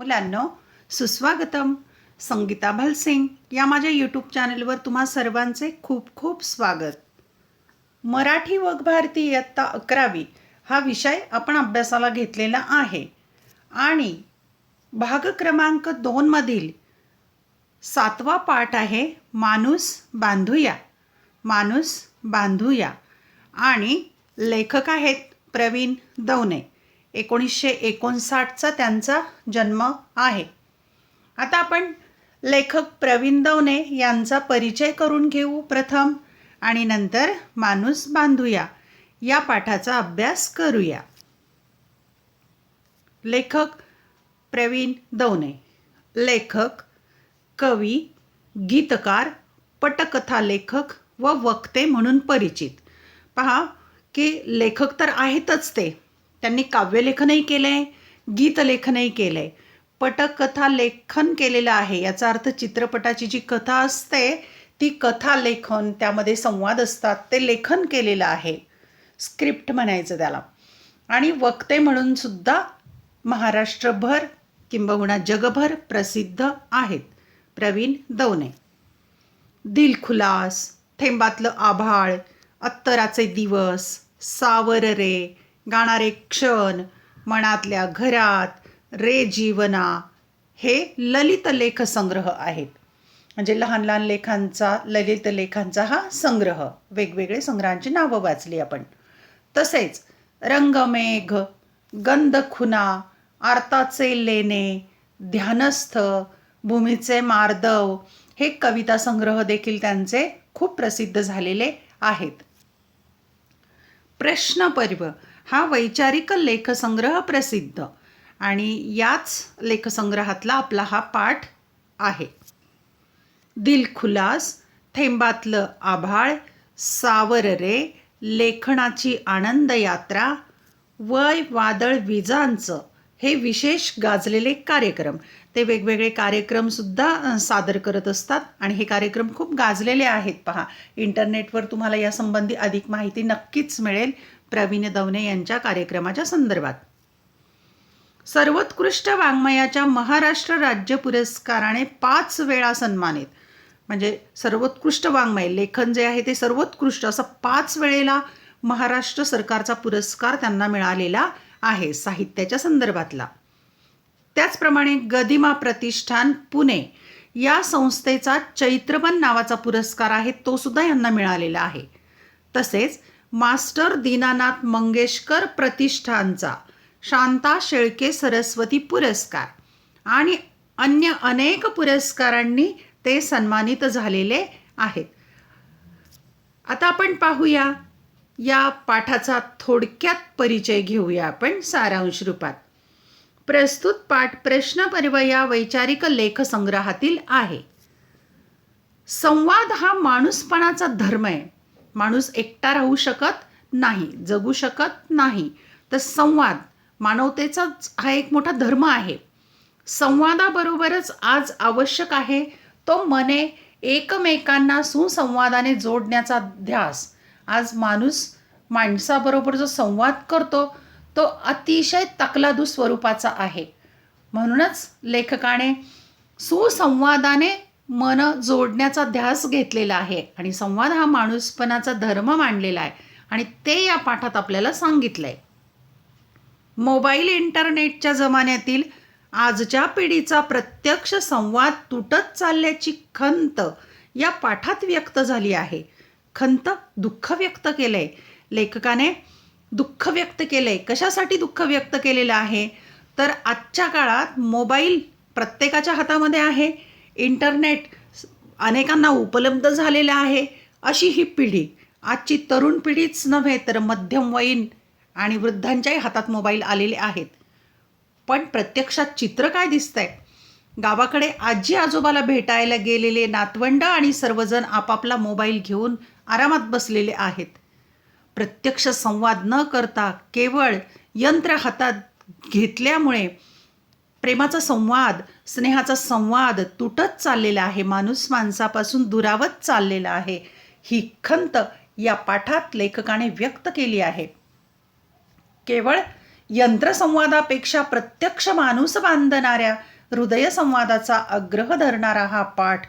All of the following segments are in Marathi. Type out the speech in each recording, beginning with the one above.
मुलांनो सुस्वागतम. संगीता भलसिंग या माझ्या यूट्यूब चॅनलवर तुम्हा सर्वांचे खूप खूप स्वागत. मराठी वग भारती इयत्ता अकरावी हा विषय आपण अभ्यासाला घेतलेला आहे. आणि भाग क्रमांक दोनमधील सातवा पाठ आहे माणूस बांधूया. माणूस बांधूया. आणि लेखक आहेत प्रवीण दवने. एकोणीसशे एकोणसाठचा त्यांचा जन्म आहे. आता आपण लेखक प्रवीण दवने यांचा परिचय करून घेऊ प्रथम आणि नंतर माणूस बांधूया. या पाठाचा अभ्यास करूया. लेखक प्रवीण दवने. लेखक कवी गीतकार पटकथा लेखक व वक्ते म्हणून परिचित. पहा की लेखक तर आहेतच ते. त्यांनी काव्यलेखनही केलं आहे गीतलेखनही केलं आहे पटकथा लेखन केलेलं आहे याचा अर्थ चित्रपटाची जी कथा असते ती कथा लेखन त्यामध्ये संवाद असतात ते लेखन केलेलं आहे. स्क्रिप्ट म्हणायचं त्याला. आणि वक्ते म्हणून सुद्धा महाराष्ट्रभर किंबहुना जगभर प्रसिद्ध आहेत. प्रवीण दवने. दिलखुलास थेंबातलं आभाळ अत्तराचे दिवस सावर रे गाणारे क्षण मनातल्या घरात रे जीवना हे ललित लेख संग्रह आहेत. म्हणजे लहान लहान लेखांचा ललित लेखांचा हा संग्रह. वेगवेगळे संग्रहांची नावं वाचली आपण. तसेच रंगमेघ गंधखुना आर्ताचे लेणे ध्यानस्थ भूमीचे मार्दव हे कविता संग्रह देखील त्यांचे खूप प्रसिद्ध झालेले आहेत. प्रश्नपर्व. हा वैचारिक लेखसंग्रह प्रसिद्ध. आणि याच लेखसंग्रहातला आपला हा पाठ आहे. दिलखुलास थेंबातलं आभाळ सावर रे लेखनाची आनंद यात्रा वय वादळ विजांचं हे विशेष गाजलेले कार्यक्रम. ते वेगवेगळे कार्यक्रमसुद्धा सादर करत असतात आणि हे कार्यक्रम खूप गाजलेले आहेत. पहा इंटरनेटवर तुम्हाला यासंबंधी अधिक माहिती नक्कीच मिळेल प्रवीण दवने यांच्या कार्यक्रमाच्या संदर्भात. सर्वोत्कृष्ट वाङ्मयाच्या महाराष्ट्र राज्य पुरस्काराने पाच वेळा सन्मानित. म्हणजे सर्वोत्कृष्ट वाङ्मय लेखन जे आहे ते सर्वोत्कृष्ट. असं पाच वेळेला महाराष्ट्र सरकारचा पुरस्कार त्यांना मिळालेला आहे साहित्याच्या संदर्भातला. त्याचप्रमाणे गदिमा प्रतिष्ठान पुणे या संस्थेचा चैत्रबन नावाचा पुरस्कार आहे तो सुद्धा यांना मिळालेला आहे. तसेच मास्टर दीनानाथ मंगेशकर प्रतिष्ठानचा शांता शेळके सरस्वती पुरस्कार आणि अन्य अनेक पुरस्कारांनी ते सन्मानित झालेले आहेत. आता आपण पाहूया या पाठाचा थोडक्यात परिचय घेऊया आपण सारांश रूपात. प्रस्तुत पाठ प्रश्नपर्व या वैचारिक लेखसंग्रहातील आहे. संवाद हा माणूसपणाचा धर्म आहे. माणूस एकटा राहू शकत नाही जगू शकत नाही. तर संवाद मानवतेचाच हा एक मोठा धर्म आहे. संवादाबरोबरच आज आवश्यक आहे तो मने एकमेकांना सुसंवादाने जोडण्याचा ध्यास आज माणूस माणसाबरोबर जो संवाद करतो तो अतिशय तकलादू स्वरूपाचा आहे. म्हणूनच लेखकाने सुसंवादाने मन जोडण्याचा ध्यास घेतलेला आहे आणि संवाद हा माणूसपणाचा धर्म मांडलेला आहे आणि ते या पाठात आपल्याला सांगितलं आहे मोबाईल इंटरनेटच्या जमान्यातील आजच्या पिढीचा प्रत्यक्ष संवाद तुटत चालल्याची खंत या पाठात व्यक्त झाली आहे. खंत दुःख व्यक्त केलंय. लेखकाने दुःख व्यक्त केलंय. कशासाठी दुःख व्यक्त केलेलं आहे? तर आजच्या काळात मोबाईल प्रत्येकाच्या हातामध्ये आहे. इंटरनेट अनेकांना उपलब्ध झालेलं आहे. अशी ही पिढी आजची तरुण पिढीच नव्हे तर मध्यमवयीन आणि वृद्धांच्याही हातात मोबाईल आलेले आहेत. पण प्रत्यक्षात चित्र काय दिसतंय? गावाकडे आजी आजोबाला भेटायला गेलेले नातवंड आणि सर्वजण आपापला मोबाईल घेऊन आरामात बसलेले आहेत. प्रत्यक्ष संवाद न करता केवळ यंत्र हातात घेतल्यामुळे प्रेमाचा संवाद स्नेहाचा संवाद तुटत चाललेला आहे. माणूस माणसापासून दुरावत चाललेला आहे. ही खंत या पाठात लेखकाने व्यक्त केली आहे. केवळ यंत्रसंवादापेक्षा प्रत्यक्ष माणूस बांधणाऱ्या हृदयसंवादाचा आग्रह धरणारा हा पाठ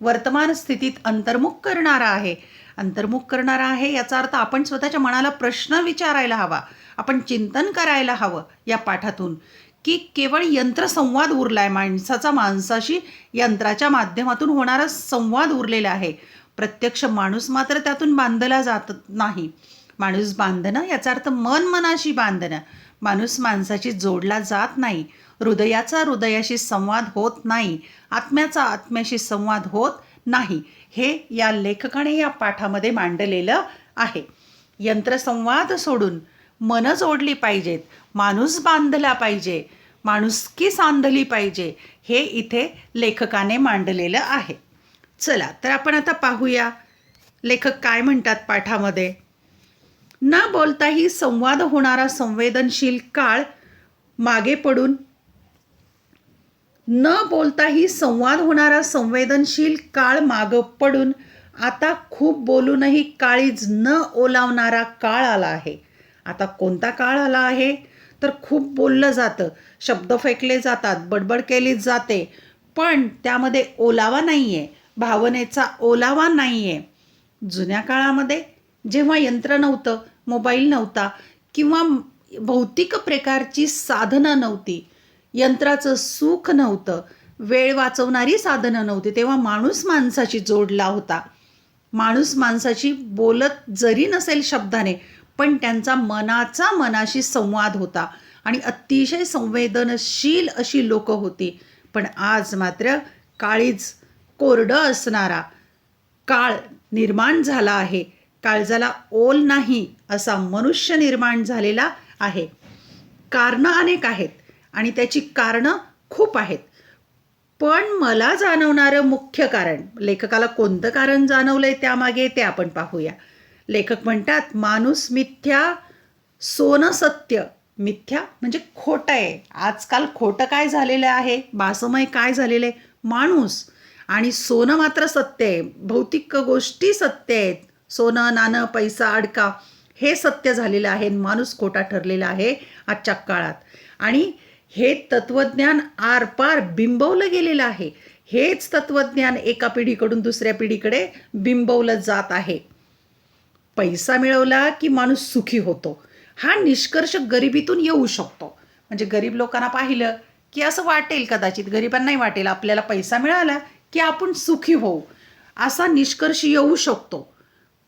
वर्तमान स्थितीत अंतर्मुख करणारा आहे. अंतर्मुख करणारा आहे याचा अर्थ आपण स्वतःच्या मनाला प्रश्न विचारायला हवा आपण चिंतन करायला हवं या पाठातून. की केवळ यंत्रसंवाद उरला आहे माणसाचा माणसाशी यंत्राच्या माध्यमातून होणारा संवाद उरलेला आहे. प्रत्यक्ष माणूस मात्र त्यातून बांधला जात नाही. माणूस बांधणं याचा अर्थ मन मनाशी बांधणं. माणूस माणसाशी जोडला जात नाही. हृदयाचा हृदयाशी संवाद होत नाही. आत्म्याचा आत्म्याशी संवाद होत नाही. हे या लेखकाने या पाठामध्ये मांडलेलं आहे. यंत्रसंवाद सोडून मन जोडली पाहिजेत माणूस बांधला पाहिजे माणुसकी सांधली पाहिजे हे इथे लेखकाने मांडलेलं आहे. चला तर आपण आता पाहूया लेखक काय म्हणतात पाठामध्ये. न बोलताही संवाद होणारा संवेदनशील काळ मागे पडून न बोलताही संवाद होणारा संवेदनशील काळ मागं पडून आता खूप बोलूनही काळीज न ओलावणारा काळ आला आहे. आता कोणता काळ आला आहे? तर खूप बोललं जातं. शब्द फेकले जातात बडबड केली जाते पण त्यामध्ये ओलावा नाही आहे भावनेचा ओलावा नाही आहे जुन्या काळामध्ये जेव्हा यंत्र नव्हतं मोबाईल नव्हता किंवा भौतिक प्रकारची साधनं नव्हती यंत्राचं सुख नव्हतं. वेळ वाचवणारी साधनं नव्हती. तेव्हा माणूस माणसाशी जोडला होता. माणूस माणसाशी बोलत जरी नसेल शब्दाने पण त्यांचा मनाचा मनाशी संवाद होता आणि अतिशय संवेदनशील अशी लोकं होती. पण आज मात्र काळीज कोरडं असणारा काळ निर्माण झाला आहे. काळजाला ओल नाही असा मनुष्य निर्माण झालेला आहे. कारणं अनेक आहेत. आणि त्याची कारणं खूप आहेत. पण मला जाणवणारं मुख्य कारण लेखकाला कोणतं कारण जाणवलंय त्यामागे ते आपण पाहूया. लेखक म्हणतात माणूस मिथ्या सोनं सत्य मिथ्या म्हणजे खोटं आहे. आजकाल खोटं काय झालेलं आहे? भासमय काय झालेलं आहे माणूस आणि सोनं मात्र सत्य आहे. भौतिक गोष्टी सत्य आहेत. सोनं नाणं पैसा अडका हे सत्य झालेलं आहे माणूस खोटा ठरलेला आहे आजच्या काळात. आणि हे तत्त्वज्ञान आरपार बिंबवलं गेलेलं आहे. हेच तत्त्वज्ञान एका पिढीकडून दुसऱ्या पिढीकडे बिंबवलं जात आहे. पैसा मिळवला की माणूस सुखी होतो. हा निष्कर्ष गरिबीतून येऊ शकतो. म्हणजे गरीब लोकांना पाहिलं की असं वाटेल कदाचित. गरिबांनाही वाटेल. आपल्याला पैसा मिळाला की आपण सुखी होऊ. असा निष्कर्ष येऊ शकतो.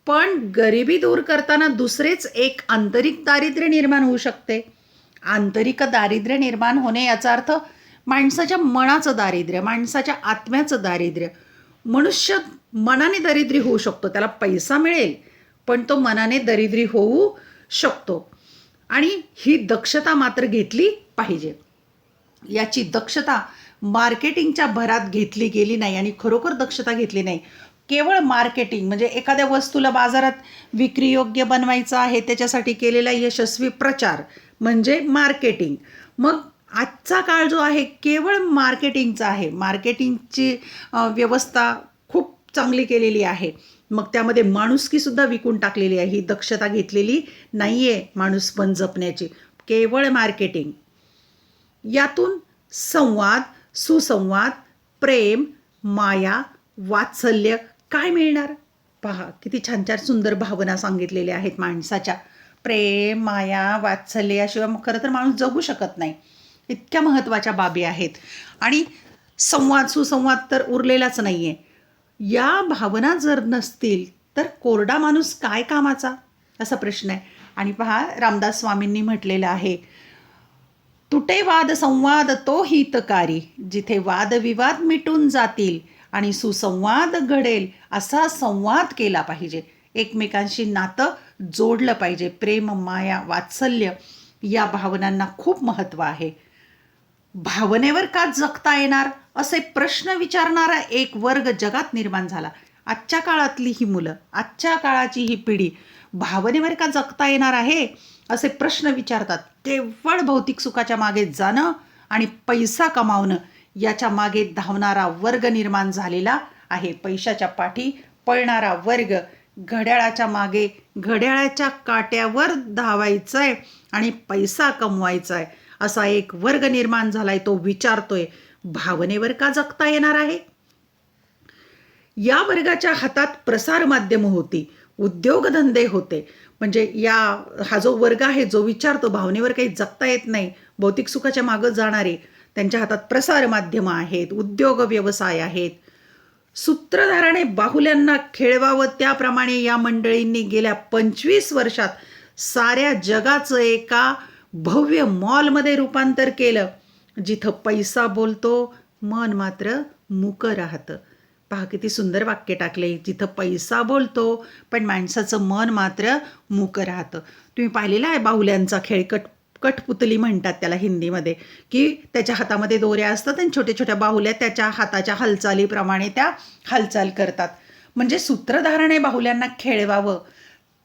पण गरिबी दूर करताना दुसरेच एक आंतरिक दारिद्र्य निर्माण होऊ शकते. आंतरिक दारिद्र्य निर्माण होणे याचा अर्थ माणसाच्या मनाचं दारिद्र्य माणसाच्या आत्म्याचं दारिद्र्य. मनुष्य मनाने दरिद्री होऊ शकतो त्याला पैसा मिळेल पण तो मनाने दरिद्री होऊ शकतो. आणि ही दक्षता मात्र घेतली पाहिजे. याची दक्षता मार्केटिंगच्या भरात घेतली गेली नाही आणि खरोखर दक्षता घेतली नाही. केवळ मार्केटिंग म्हणजे एखाद्या वस्तूला बाजारात विक्रीयोग्य बनवायचं आहे त्याच्यासाठी केलेला यशस्वी प्रचार म्हणजे मार्केटिंग. मग आजचा काळ जो आहे केवळ मार्केटिंगचा आहे. मार्केटिंगची व्यवस्था खूप चांगली केलेली आहे. मग त्यामध्ये माणुसकीसुद्धा विकून टाकलेली आहे. ही दक्षता घेतलेली नाही आहे माणूस पण जपण्याची. केवळ मार्केटिंग. यातून संवाद सुसंवाद प्रेम माया वात्सल्य काय मिळणार? पहा किती छान छान सुंदर भावना सांगितलेल्या आहेत माणसाच्या. प्रेम माया वात्सल्य याशिवाय मग खरं तर माणूस जगू शकत नाही. इतक्या महत्त्वाच्या बाबी आहेत. आणि संवाद सुसंवाद तर उरलेलाच नाही आहे या भावना जर नसतील तर कोरडा माणूस काय कामाचा? असा प्रश्न आहे. आणि पहा रामदास स्वामींनी म्हटलेलं आहे तुटे वाद संवाद तो हितकारी. जिथे वादविवाद मिटून जातील आणि सुसंवाद घडेल असा संवाद केला पाहिजे. एकमेकांशी नातं जोडलं पाहिजे. प्रेम माया वात्सल्य या भावनांना खूप महत्त्व आहे. भावनेवर का जगता येणार? असे प्रश्न विचारणारा एक वर्ग जगात निर्माण झाला. आजच्या काळातली ही मुलं आजच्या काळाची ही पिढी भावनेवर का जगता येणार आहे? असे प्रश्न विचारतात. केवळ भौतिक सुखाच्या मागे जाणं आणि पैसा कमावणं याच्या मागे धावणारा वर्ग निर्माण झालेला आहे. पैशाच्या पाठी पळणारा वर्ग घड्याळाच्या मागे घड्याळाच्या काट्यावर धावायचं आहे आणि पैसा कमवायचा आहे असा एक वर्ग निर्माण झालाय तो विचारतोय भावनेवर का जगता येणार आहे? या वर्गाच्या हातात प्रसार माध्यम होती उद्योगधंदे होते. म्हणजे या हा जो वर्ग आहे जो विचारतो भावनेवर काही जगता येत नाही भौतिक सुखाच्या मागं जाणारे त्यांच्या हातात प्रसार माध्यम आहेत उद्योग व्यवसाय आहेत सूत्रधाराने बाहुल्यांना खेळवावं त्याप्रमाणे या मंडळींनी गेल्या पंचवीस वर्षात साऱ्या जगाचं एका भव्य मॉलमध्ये रूपांतर केलं जिथं पैसा बोलतो मन मात्र मुकं राहतं. पहा किती सुंदर वाक्य टाकले जिथं पैसा बोलतो पण माणसाचं मन मात्र मुकं राहतं. तुम्ही पाहिलेला आहे बाहुल्यांचा खेळकट? कठपुतली म्हणतात त्याला हिंदीमध्ये की त्याच्या हातामध्ये दोऱ्या असतात आणि छोट्या छोट्या बाहुल्या त्याच्या हाताच्या हालचालीप्रमाणे त्या हालचाल करतात. म्हणजे सूत्रधारणे बाहुल्यांना खेळवावं.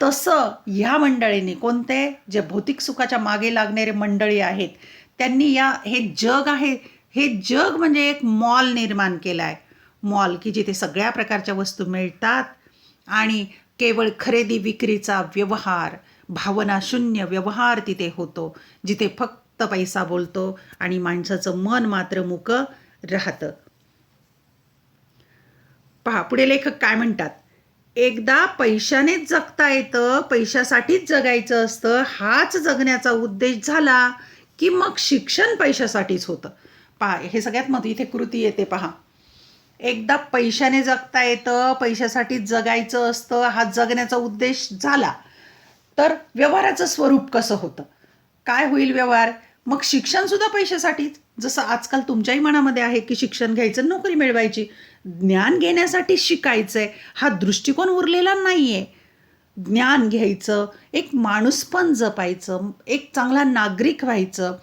तसं ह्या मंडळींनी कोणते जे भौतिक सुखाच्या मागे लागणारे मंडळी आहेत त्यांनी या हे जग आहे हे जग म्हणजे एक मॉल निर्माण केला आहे मॉल की जिथे सगळ्या प्रकारच्या वस्तू मिळतात आणि केवळ खरेदी विक्रीचा व्यवहार भावनाशून्य व्यवहार तिथे होतो जिथे फक्त पैसा बोलतो आणि माणसाचं मन मात्र मुकं राहतं. पहा पुढे लेखक काय म्हणतात? एकदा पैशानेच जगता येतं पैशासाठीच जगायचं असतं हाच जगण्याचा उद्देश झाला की मग शिक्षण पैशासाठीच होतं. पहा हे सगळ्यात मत इथे कृती येते पहा. एकदा पैशाने जगता येतं पैशासाठीच जगायचं असतं हा जगण्याचा उद्देश झाला. तर व्यवहाराचं स्वरूप कसं होतं? काय होईल व्यवहार? मग शिक्षण सुद्धा पैशासाठीच? जसं आजकाल तुमच्याही मनामध्ये आहे की शिक्षण घ्यायचं नोकरी मिळवायची. ज्ञान घेण्यासाठी शिकायचंय. हा दृष्टिकोन उरलेला नाहीये. ज्ञान घ्यायचं एक माणूसपण जपायचं एक चांगला नागरिक व्हायचं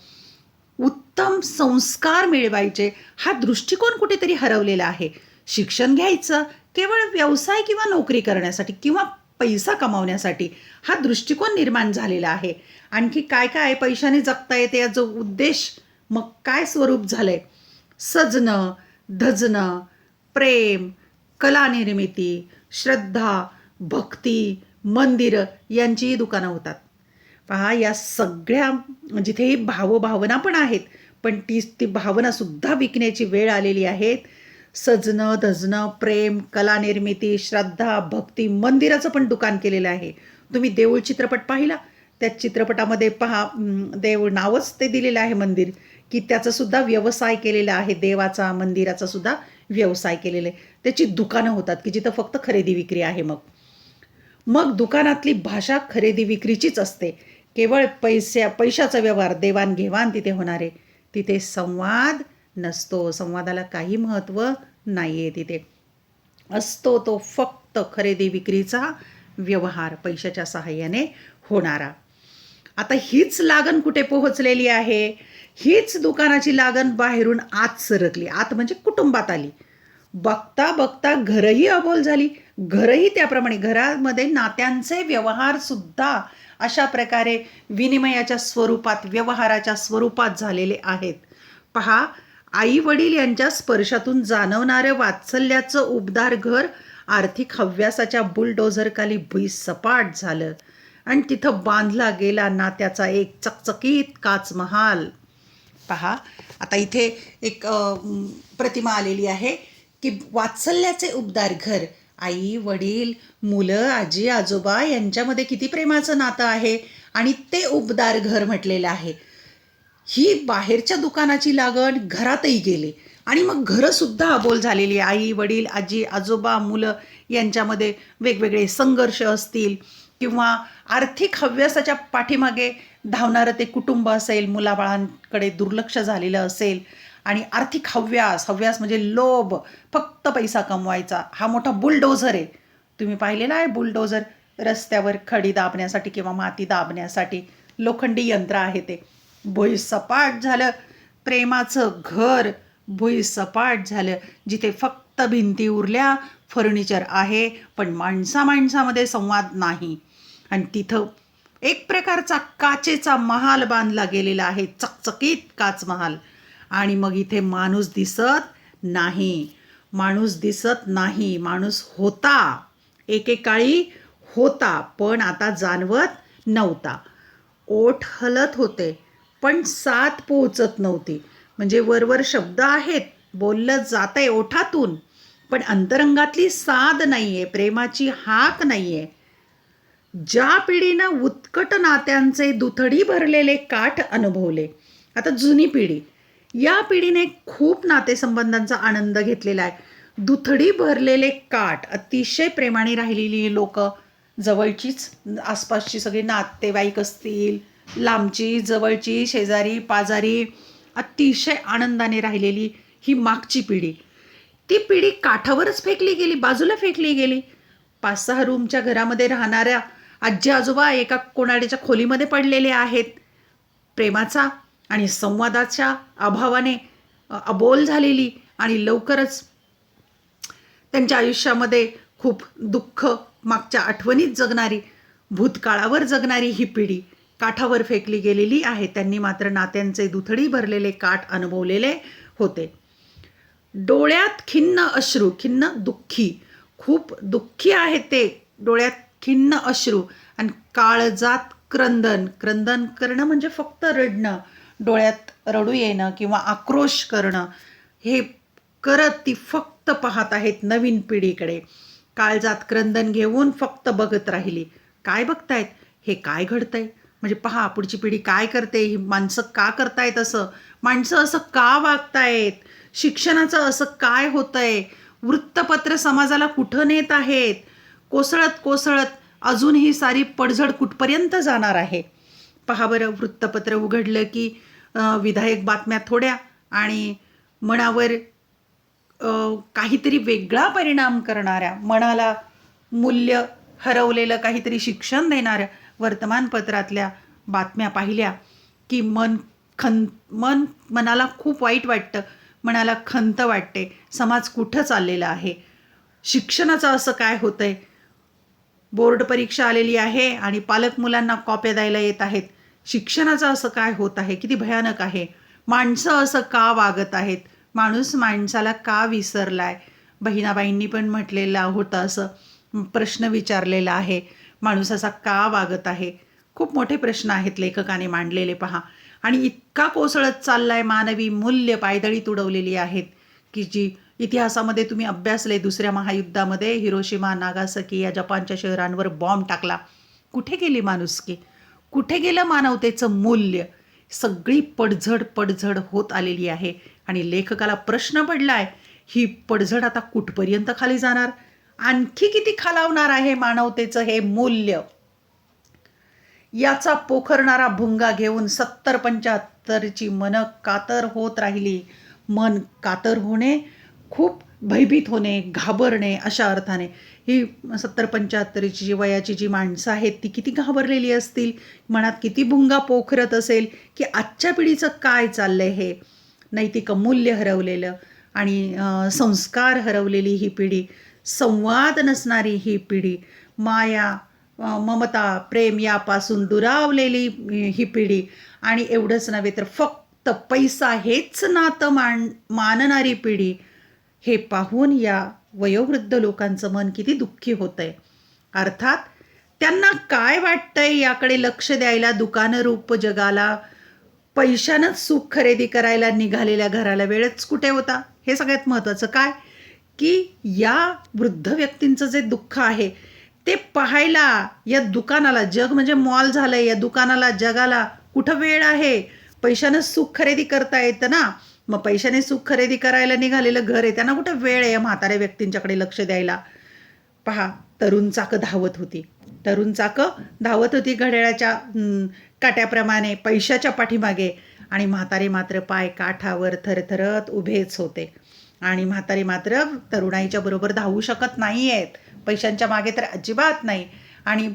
उत्तम संस्कार मिळवायचे हा दृष्टिकोन कुठेतरी हरवलेला आहे. शिक्षण घ्यायचं केवळ व्यवसाय किंवा नोकरी करण्यासाठी किंवा पैसा कमावण्यासाठी हा दृष्टिकोन निर्माण झालेला आहे. आणखी काय काय आहे पैशाने जगता येते याचा उद्देश मग काय स्वरूप झालंय? सजणं धजणं प्रेम कलानिर्मिती श्रद्धा भक्ती मंदिरं यांचीही दुकानं होतात. पहा या सगळ्या जिथे भावभावना पण आहेत पण ती ती भावनासुद्धा विकण्याची वेळ आलेली आहेत. सजणं धजणं प्रेम कलानिर्मिती श्रद्धा भक्ती मंदिराचं पण दुकान केलेलं आहे. तुम्ही देऊळ चित्रपट पाहिला? त्या चित्रपटामध्ये पहा देऊळ नावच ते दिलेलं आहे मंदिर. की त्याचासुद्धा व्यवसाय केलेला आहे देवाचा मंदिराचा सुद्धा व्यवसाय केलेला आहे. त्याची दुकानं होतात की जिथं फक्त खरेदी विक्री आहे मग. मग दुकानातली भाषा खरेदी विक्रीचीच असते. केवळ पैसे पैशाचा व्यवहार देवाणघेवाण तिथे होणारे तिथे संवाद नसतो संवादाला काही महत्त्व नाही आहे तिथे. असतो तो फक्त खरेदी विक्रीचा व्यवहार पैशाच्या सहाय्याने होणारा. आता हीच लागण कुठे पोहोचलेली आहे? हीच दुकानाची लागण बाहेरून आत सरकली. आत म्हणजे कुटुंबात आली. बघता बघता घरही अबोल झाली. घरही त्याप्रमाणे. घरामध्ये नात्यांचे व्यवहार सुद्धा अशा प्रकारे विनिमयाच्या स्वरूपात व्यवहाराच्या स्वरूपात झालेले आहेत. पहा आई वडील यांच्या स्पर्शातून जाणवणारं वात्सल्याचं उबदार घर आर्थिक हव्यासाच्या बुलडोझरखाली भुईसपाट झालं. आणि तिथं बांधला गेला नात्याचा एक चकचकीत काच महाल पहा आता इथे एक प्रतिमा आलेली आहे की वात्सल्याचे उबदार घर. आई वडील मुलं आजी आजोबा यांच्यामध्ये किती प्रेमाचं नातं आहे? आणि ते उबदार घर म्हटलेलं आहे. ही बाहेरच्या दुकानाची लागण घरातही गेली. आणि मग घरंसुद्धा अबोल झालेली आई वडील आजी आजोबा मुलं यांच्यामध्ये वेगवेगळे संघर्ष असतील किंवा आर्थिक हव्यासाच्या पाठीमागे धावणारं ते कुटुंब असेल मुलाबाळांकडे दुर्लक्ष झालेलं असेल आणि आर्थिक हव्यास हव्यास म्हणजे लोभ फक्त पैसा कमवायचा. हा मोठा बुलडोझर आहे. तुम्ही पाहिलेला आहे बुलडोझर? रस्त्यावर खडी दाबण्यासाठी किंवा माती दाबण्यासाठी लोखंडी यंत्र आहे ते. भुईसपाट झालं. प्रेमाचं घर भुईसपाट झालं. जिथे फक्त भिंती उरल्या फर्निचर आहे पण माणसा माणसामध्ये संवाद नाही. आणि तिथं एक प्रकारचा काचेचा महाल बांधला गेलेला आहे चकचकीत काच महाल. आणि मग इथे माणूस दिसत नाही. माणूस दिसत नाही. माणूस होता. एकेकाळी होता पण आता जाणवत नव्हता. ओठ हलत होते. पण साथ पोहोचत नव्हती. म्हणजे वरवर शब्द आहेत बोललं जात आहे ओठातून पण अंतरंगातली साध नाही आहे प्रेमाची हाक नाही आहे ज्या पिढीनं उत्कट नात्यांचे दुथडी भरलेले काठ अनुभवले आता जुनी पिढी या पिढीने खूप नातेसंबंधांचा आनंद घेतलेला आहे. दुथडी भरलेले काठ अतिशय प्रेमाने राहिलेली लोक जवळचीच आसपासची सगळी नातेवाईक असतील लांबची जवळची शेजारी पाजारी अतिशय आनंदाने राहिलेली ही मागची पिढी. ती पिढी काठावरच फेकली गेली बाजूला फेकली गेली. पाच सहा रूमच्या घरामध्ये राहणाऱ्या आजी आजोबा एका कोणाड्याच्या खोलीमध्ये पडलेले आहेत. प्रेमाचा आणि संवादाच्या अभावाने अबोल झालेली आणि लवकरच त्यांच्या आयुष्यामध्ये खूप दुःख मागच्या आठवणीत जगणारी भूतकाळावर जगणारी ही पिढी. काठावर फेकली गेलेली आहे. त्यांनी मात्र नात्यांचे दुथडी भरलेले काठ अनुभवलेले होते. डोळ्यात खिन्न अश्रू खिन्न दुःखी. खूप दुःखी आहे ते. डोळ्यात खिन्न अश्रू आणि काळजात क्रंदन. क्रंदन करणं म्हणजे फक्त रडणं. डोळ्यात रडू येणं किंवा आक्रोश करणं. हे करत ती फक्त पाहत आहेत नवीन पिढीकडे. काळजात क्रंदन घेऊन फक्त बघत राहिली. काय बघतायत? हे काय घडतंय? म्हणजे पहा पुढची पिढी काय करते? ही माणसं का करतायत असं? माणसं असं का वागतायत? शिक्षणाचं असं काय होतंय? वृत्तपत्र समाजाला कुठं नेत आहेत? कोसळत कोसळत अजून ही सारी पडझड कुठपर्यंत जाणार आहे? पहा बरं वृत्तपत्र उघडलं की विधायक बातम्या थोड्या आणि मनावर काहीतरी वेगळा परिणाम करणाऱ्या मनाला मूल्य हरवलेलं काहीतरी शिक्षण देणाऱ्या वर्तमानपत्रातल्या बातम्या पाहिल्या की मन खं मन मनाला खूप वाईट वाटतं मनाला खंत वाटते समाज कुठं चाललेला आहे शिक्षणाचं असं काय होतं आहे बोर्ड परीक्षा आलेली आहे आणि पालक मुलांना कॉप्या द्यायला येत आहेत. शिक्षणाचं असं काय होत आहे? किती भयानक आहे. माणसं असं का वागत आहेत? माणूस माणसाला का विसरला आहे बहिणाबाईंनी पण म्हटलेलं होतं असं प्रश्न विचारलेला आहे. माणूस असा का वागत आहे? खूप मोठे प्रश्न आहेत लेखकाने मांडलेले पहा. आणि इतका कोसळत चाललाय मानवी मूल्य पायदळी तुडवलेली आहेत की जी इतिहासामध्ये तुम्ही अभ्यासले दुसऱ्या महायुद्धामध्ये हिरोशिमा नागासकी या जपानच्या शहरांवर बॉम्ब टाकला. कुठे गेली माणुसकी? कुठे गेलं मानवतेचं मूल्य? सगळी पडझड पडझड होत आलेली आहे आणि लेखकाला प्रश्न पडलाय ही पडझड आता कुठपर्यंत खाली जाणार? आणखी किती खालावणार आहे मानवतेचं हे मूल्य? याचा पोखरणारा भुंगा घेऊन सत्तर पंच्याहत्तरची मन कातर होत राहिली. मन कातर होणे खूप भयभीत होणे घाबरणे अशा अर्थाने. ही सत्तर पंच्याहत्तरीची जी वयाची जी माणसं आहेत ती किती घाबरलेली असतील? मनात किती भुंगा पोखरत असेल? की आजच्या पिढीचं काय चाललंय हे? नैतिक मूल्य हरवलेलं आणि संस्कार हरवलेली ही पिढी. संवाद नसणारी ही पिढी माया ममता प्रेम यापासून दुरावलेली ही पिढी. आणि एवढंच नव्हे तर फक्त पैसा हेच नातं मान मानणारी पिढी. हे पाहून या वयोवृद्ध लोकांचं मन किती दुःखी होतंय. अर्थात त्यांना काय वाटतंय याकडे लक्ष द्यायला दुकानरूप जगाला पैशानंच सुख खरेदी करायला निघालेल्या घराला वेळच कुठे होता? हे सगळ्यात महत्त्वाचं. काय? की या वृद्ध व्यक्तींचं जे दुःख आहे ते पाहायला या दुकानाला जग म्हणजे मॉल झालं या दुकानाला जगाला कुठं वेळ आहे? पैशानं सुख खरेदी करता येतं ना? मग पैशाने सुख खरेदी करायला निघालेलं घर आहे त्यांना कुठं वेळ आहे या म्हाताऱ्या व्यक्तींच्याकडे लक्ष द्यायला? पहा तरुण चाकं धावत होती. तरुण चाकं धावत होती घड्याळाच्या काट्याप्रमाणे पैशाच्या पाठीमागे. आणि म्हातारे मात्र पाय काठावर थरथरत उभेच होते. आणि म्हातारे मात्र तरुणाईच्या बरोबर धावू शकत नाही आहेत पैशांच्या मागे तर अजिबात नाही. आणि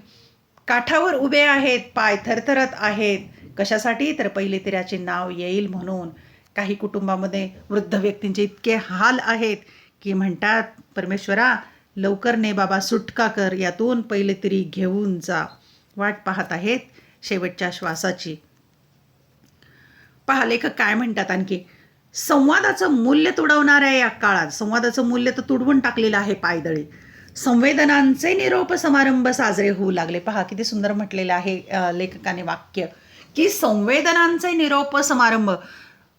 काठावर उभे आहेत पाय थरथरत आहेत. कशासाठी? तर पहिले तिराचे नाव येईल म्हणून. काही कुटुंबामध्ये वृद्ध व्यक्तींचे इतके हाल आहेत की म्हणतात परमेश्वरा लवकर ने बाबा सुटका कर यातून पहिले तरी घेऊन जा. वाट पाहत आहेत शेवटच्या श्वासाची. पहा लेखक काय म्हणतात आणखी? संवादाचं मूल्य तुडवणाऱ्या या काळात संवादाचं मूल्य तर तुडवून टाकलेलं आहे पायदळी. संवेदनांचे निरोप समारंभ साजरे होऊ लागले. पहा किती सुंदर म्हटलेलं आहे लेखकाने वाक्य. की संवेदनांचे निरोप समारंभ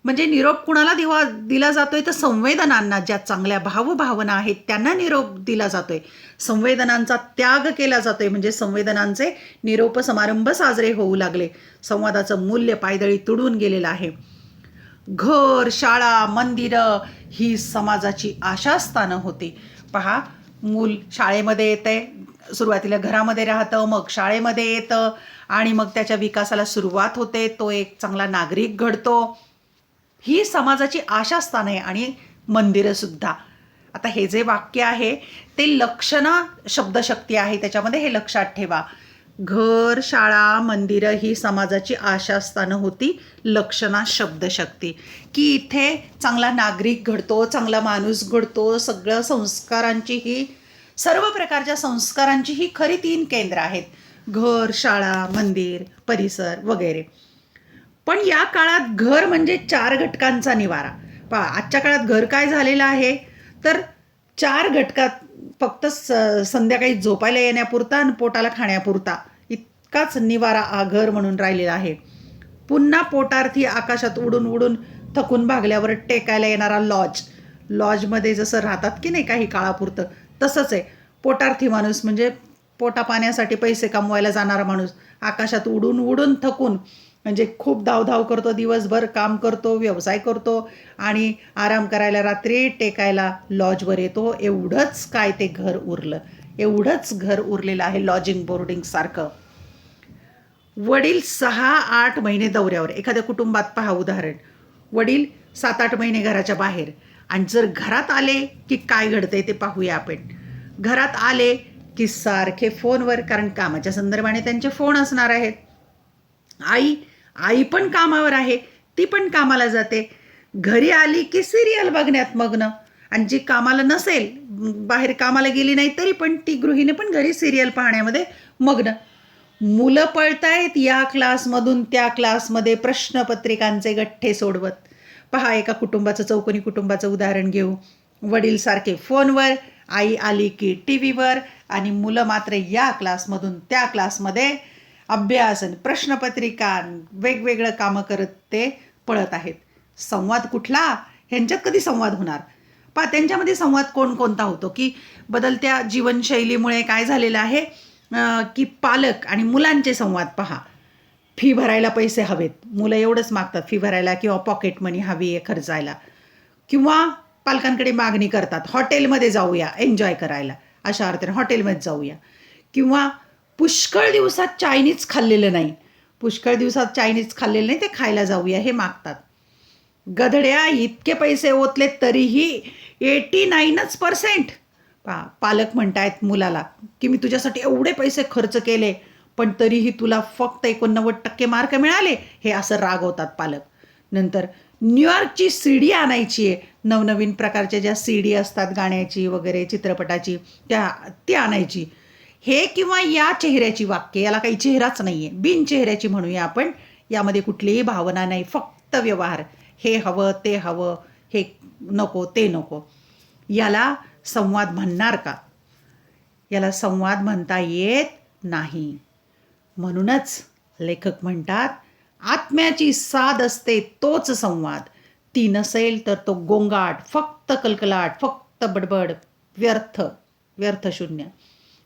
म्हणजे निरोप कुणाला दिवा दिला जातोय? तर संवेदनांना ज्या चांगल्या भावभावना आहेत त्यांना निरोप दिला जातोय. संवेदनांचा त्याग केला जातोय म्हणजे संवेदनांचे निरोप समारंभ साजरे होऊ लागले. संवादाचं मूल्य पायदळी तुडून गेलेलं आहे. घर शाळा मंदिरं ही समाजाची आशास्थानं होती. पहा मूल शाळेमध्ये येते सुरुवातीला घरामध्ये राहतं मग शाळेमध्ये येतं आणि मग त्याच्या विकासाला सुरुवात होते. तो एक चांगला नागरिक घडतो. ही समाजाची आशास्थान आहे आणि मंदिरंसुद्धा आता हे जे वाक्य आहे ते लक्षणं शब्दशक्ती आहे. त्याच्यामध्ये हे लक्षात ठेवा. घर शाळा मंदिरं ही समाजाची आशास्थानं होती. लक्षणा शब्दशक्ती. की इथे चांगला नागरिक घडतो चांगला माणूस घडतो सगळं संस्कारांची ही सर्व प्रकारच्या संस्कारांची ही खरी तीन केंद्र आहेत. घर शाळा मंदिर परिसर वगैरे. पण या काळात घर म्हणजे चार घटकांचा निवारा. पहा आजच्या काळात घर काय झालेलं आहे? तर चार घटकात फक्त स संध्याकाळी झोपायला येण्यापुरता आणि पोटाला खाण्यापुरता. इतकाच निवारा आघर म्हणून राहिलेला आहे. पुन्हा पोटार्थी आकाशात उडून उडून थकून भागल्यावर टेकायला येणारा लॉज लॉजमध्ये जसं राहतात की नाही काही काळापुरतं तसंच आहे. पोटार्थी माणूस म्हणजे पोटा पाण्यासाठी पैसे कमवायला जाणारा माणूस. आकाशात उडून उडून थकून म्हणजे खूप धावधाव करतो दिवसभर काम करतो व्यवसाय करतो आणि आराम करायला रात्री टेकायला लॉजवर येतो. एवढंच काय ते घर उरलं. एवढंच घर उरलेलं आहे लॉजिंग बोर्डिंगसारखं वडील सहा आठ महिने दौऱ्यावर. एखाद्या कुटुंबात पहा उदाहरण. वडील सात आठ महिने घराच्या बाहेर. आणि जर घरात आले की काय घडतंय ते पाहूया आपण. घरात आले की सारखे फोनवर कारण कामाच्या संदर्भाने त्यांचे फोन असणार आहेत. आई आई पण कामावर आहे ती पण कामाला जाते. घरी आली की सिरियल बघण्यात मग्न. आणि जी कामाला नसेल बाहेर कामाला गेली नाही तरी पण ती गृहिणी पण घरी सिरियल पाहण्यामध्ये मग्न. मुलं पळतायत या क्लासमधून त्या क्लासमध्ये प्रश्नपत्रिकांचे गठ्ठे सोडवत. पहा एका कुटुंबाचं चौकोनी कुटुंबाचं उदाहरण घेऊ. वडील सारखे फोनवर आई आली की टी व्हीवर आणि मुलं मात्र या क्लासमधून त्या क्लासमध्ये अभ्यास आणि प्रश्नपत्रिका वेगवेगळं कामं करत ते पळत आहेत. संवाद कुठला? ह्यांच्यात कधी संवाद होणार? पा त्यांच्यामध्ये संवाद कोणकोणता होतो? की बदलत्या जीवनशैलीमुळे काय झालेलं आहे? की पालक आणि मुलांचे संवाद पहा. फी भरायला पैसे हवेत. मुलं एवढंच मागतात फी भरायला किंवा पॉकेट मनी हवी आहे खर्चायला. किंवा पालकांकडे मागणी करतात हॉटेलमध्ये जाऊया एन्जॉय करायला. अशा अर्थाने हॉटेलमध्ये जाऊया. किंवा पुष्कळ दिवसात चायनीज खाल्लेलं नाही. पुष्कळ दिवसात चायनीज खाल्लेलं नाही ते खायला जाऊया हे मागतात. गधड्या इतके पैसे ओतले तरीही एटी नाईनच पर्सेंट पा पालक म्हणतायत मुलाला की मी तुझ्यासाठी एवढे पैसे खर्च केले पण तरीही तुला फक्त एकोणनव्वद टक्के मार्क मिळाले हे असं रागवतात पालक. नंतर न्यूयॉर्कची सी डी आणायची आहे. नवनवीन प्रकारच्या ज्या सी डी असतात गाण्याची वगैरे चित्रपटाची त्या ती आणायची. हे किंवा या चेहऱ्याची वाक्य याला काही चेहराच नाही आहे बिन चेहऱ्याची म्हणूया आपण. यामध्ये कुठलीही भावना नाही फक्त व्यवहार. हे हवं ते हवं हे नको ते नको. याला संवाद म्हणणार का? याला संवाद म्हणता येत नाही. म्हणूनच लेखक म्हणतात आत्म्याची साध असते तोच संवाद. ती नसेल तर तो गोंगाट फक्त कलकलाट फक्त बडबड व्यर्थ व्यर्थ शून्य.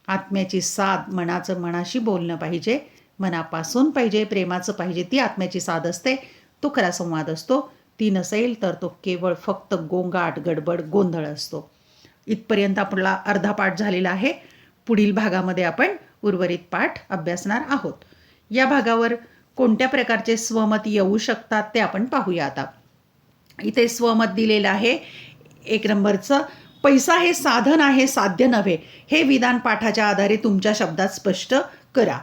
आत्म्याची साध मनाचं मनाशी बोलणं पाहिजे मनापासून पाहिजे प्रेमाचं पाहिजे ती आत्म्याची साध असते. तो खरा संवाद असतो. ती नसेल तर तो केवळ फक्त गोंगाट गडबड गोंधळ असतो. इथपर्यंत आपला अर्धा पाठ झालेला आहे. पुढील भागामध्ये आपण उर्वरित पाठ अभ्यासणार आहोत. या भागावर कोणत्या प्रकारचे स्वमत येऊ शकतात ते आपण पाहूया आता. इथे स्वमत दिलेलं आहे. एक नंबरचं पैसा हे साधन आहे साध्य नव्हे. हे विधान पाठाच्या आधारे तुमच्या शब्दात स्पष्ट करा.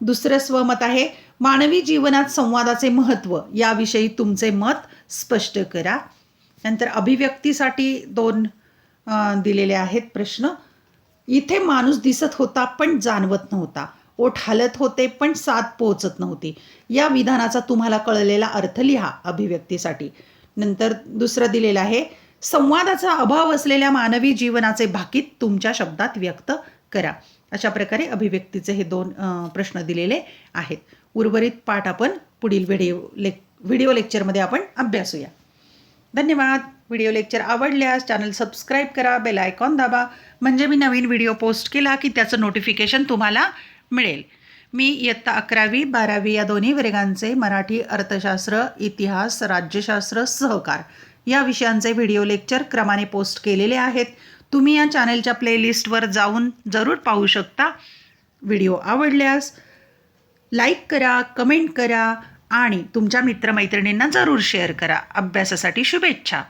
दुसरं स्वमत आहे मानवी जीवनात संवादाचे महत्त्व. याविषयी तुमचे मत स्पष्ट करा. नंतर अभिव्यक्तीसाठी दोन दिलेले आहेत प्रश्न. इथे माणूस दिसत होता पण जाणवत नव्हता. ओठ हलत होते पण साथ पोहोचत नव्हती. या विधानाचा तुम्हाला कळलेला अर्थ लिहा अभिव्यक्तीसाठी. नंतर दुसरं दिलेलं आहे संवादाचा अभाव असलेल्या मानवी जीवनाचे भाकीत तुमच्या शब्दात व्यक्त करा. अशा प्रकारे अभिव्यक्तीचे हे दोन प्रश्न दिलेले आहेत. उर्वरित पाठ आपण पुढील व्हिडिओ लेक व्हिडिओ लेक्चरमध्ये आपण अभ्यासूया. धन्यवाद. व्हिडिओ लेक्चर आवडल्यास चॅनल सबस्क्राईब करा बेल आयकॉन दाबा. म्हणजे मी नवीन व्हिडिओ पोस्ट केला की त्याचं नोटिफिकेशन तुम्हाला मिळेल. मी इयत्ता अकरावी बारावी या दोन्ही वर्गांचे मराठी अर्थशास्त्र इतिहास राज्यशास्त्र सहकार या विषयांचे व्हिडिओ लेक्चर क्रमाने पोस्ट केलेले आहेत. तुम्ही या चॅनलच्या प्लेलिस्टवर जाऊन जरूर पाहू शकता. व्हिडिओ आवडल्यास लाईक करा कमेंट करा. आणि तुमच्या मित्रमैत्रिणींना जरूर शेअर करा. अभ्यासासाठी शुभेच्छा.